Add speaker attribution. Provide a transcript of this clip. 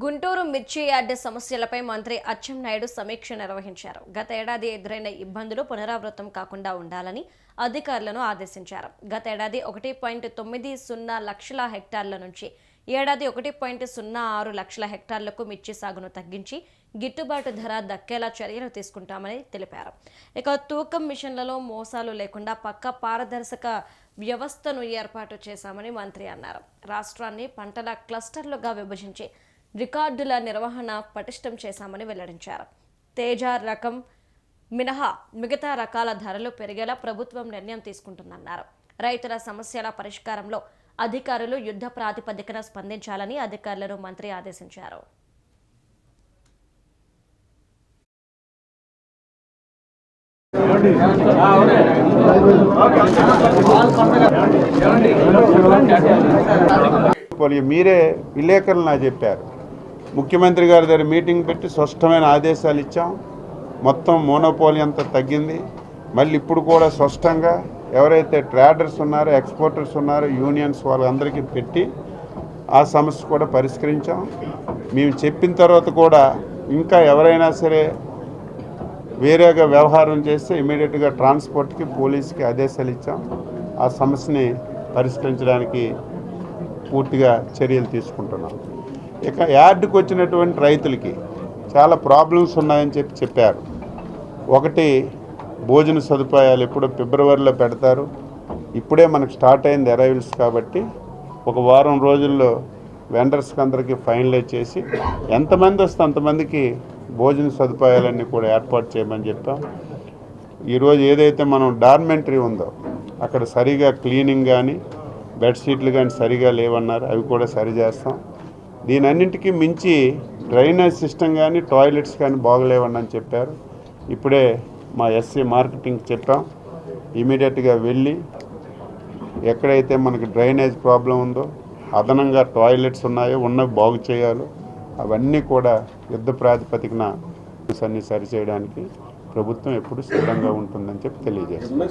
Speaker 1: గుంటూరు మిర్చి యార్డ్ సమస్యలపై మంత్రి అచ్చెన్నాయుడు సమీక్ష నిర్వహించారు. గత ఏడాది ఎదురైన ఇబ్బందులు పునరావృతం కాకుండా ఉండాలని అధికారులను ఆదేశించారు. గత ఏడాది ఒకటి పాయింట్ తొమ్మిది సున్నా లక్షల హెక్టార్ల నుంచి ఏడాది ఒకటి పాయింట్ సున్నా ఆరు లక్షల హెక్టార్లకు మిర్చి సాగును తగ్గించి గిట్టుబాటు ధర దక్కేలా చర్యలు తీసుకుంటామని తెలిపారు. ఇక తూకం మిషన్లలో మోసాలు లేకుండా పక్క పారదర్శక వ్యవస్థను ఏర్పాటు చేశామని మంత్రి అన్నారు. రాష్ట్రాన్ని పంటల క్లస్టర్లుగా విభజించి రికార్డుల నిర్వహణ పటిష్టం చేశామని వెల్లడించారు. తేజ రకం మినహా మిగతా రకాల ధరలు పెరిగేలా ప్రభుత్వం నిర్ణయం తీసుకుంటుందన్నారు. రైతుల సమస్యల పరిష్కారంలో అధికారులు యుద్ధ ప్రాతిపదికన స్పందించాలని అధికారులను మంత్రి ఆదేశించారు.
Speaker 2: మీరే విలేకరులు నా చెప్పారు. ముఖ్యమంత్రి గారి దగ్గర మీటింగ్ పెట్టి స్పష్టమైన ఆదేశాలు ఇచ్చాం. మొత్తం మోనోపోలి అంతా తగ్గింది. మళ్ళీ ఇప్పుడు కూడా స్పష్టంగా ఎవరైతే ట్రేడర్స్ ఉన్నారో ఎక్స్పోర్టర్స్ ఉన్నారో యూనియన్స్ వాళ్ళందరికీ పెట్టి ఆ సమస్య కూడా పరిష్కరించాం. మేము చెప్పిన తర్వాత కూడా ఇంకా ఎవరైనా సరే వేరేగా వ్యవహారం చేస్తే ఇమీడియట్గా ట్రాన్స్పోర్ట్కి పోలీస్కి ఆదేశాలు ఇచ్చాం. ఆ సమస్యని పరిష్కరించడానికి పూర్తిగా చర్యలు తీసుకుంటున్నాం. ఇక యార్డుకు వచ్చినటువంటి రైతులకి చాలా ప్రాబ్లమ్స్ ఉన్నాయని చెప్పి చెప్పారు. ఒకటి భోజన సదుపాయాలు ఎప్పుడో ఫిబ్రవరిలో పెడతారు. ఇప్పుడే మనకు స్టార్ట్ అయింది అరైవల్స్ కాబట్టి ఒక వారం రోజుల్లో వెండర్స్కి అందరికీ ఫైనలైజ్ చేసి ఎంతమంది వస్తే అంతమందికి భోజన సదుపాయాలన్నీ కూడా ఏర్పాటు చేయమని చెప్పాం. ఈరోజు ఏదైతే మనం డార్మెంటరీ ఉందో అక్కడ సరిగా క్లీనింగ్ కానీ బెడ్షీట్లు కానీ సరిగా లేవన్నారు. అవి కూడా సరి దీనన్నింటికీ దీని అన్నింటికీ మించి డ్రైనేజ్ సిస్టమ్ కానీ టాయిలెట్స్ కానీ బాగలేవని అని చెప్పారు. ఇప్పుడే మా ఎస్సీ మార్కెటింగ్ చెప్పాం. ఇమీడియట్గా వెళ్ళి ఎక్కడైతే మనకి డ్రైనేజ్ ప్రాబ్లం ఉందో అదనంగా టాయిలెట్స్ ఉన్నాయో ఉన్నవి బాగు చేయాలో. అవన్నీ కూడా యుద్ధ ప్రాతిపదికన అన్ని సరిచేయడానికి ప్రభుత్వం ఎప్పుడు సిద్ధంగా ఉంటుందని చెప్పి తెలియజేస్తుంది